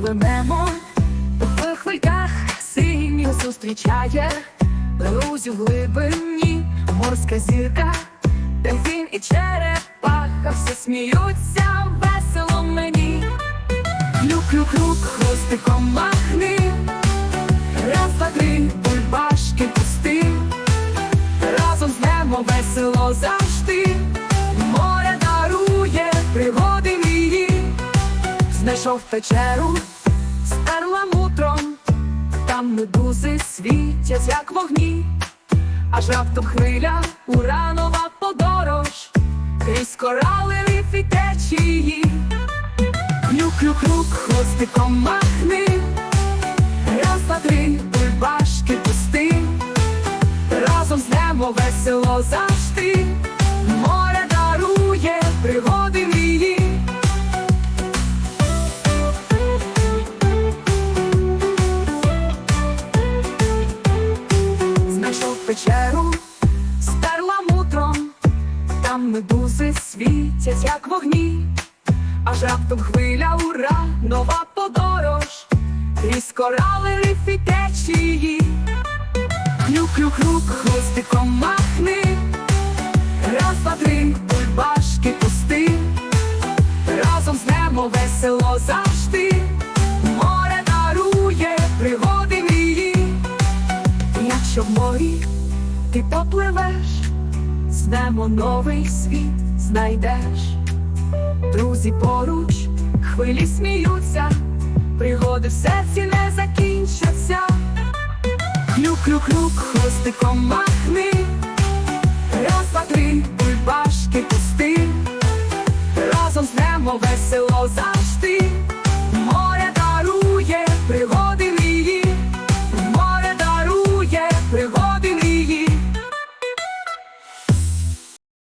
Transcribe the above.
пливемо в хвильках синіх зустрічає Друзів глибині. Морська зірка, дельфін і черепаха все сміються весело мені. Клюк-клюк-клюк, хвостиком махни, раз, два, три, бульбашки пусти, разом знемо весело завжди, знайшов печеру з перламутром, там медузи світять, як вогні, аж раптом хвиля, уранова подорож, крізь корали риф і течії. Клюк-клюк-клюк, хвостиком махни, раз, два, три, бульбашки пусти, разом з знемо весело завжди, печеру з перламутром, там медузи світять, як вогні. Аж раптом хвиля, ура, нова подорож, крізь корали риф і течії. Клюк-клюк-клюк, хвостиком махни, раз, два, три, бульбашки пусти, разом знемо весело завжди, море дарує пригоди мрії. Якщо морі ти попливеш, знемо новий світ знайдеш. Друзі поруч, хвилі сміються, пригоди в серці не закінчаться. Клюк-клюк-клюк, хвостиком махни, раз, два, три, бульбашки пусти, разом знемо весело завжди,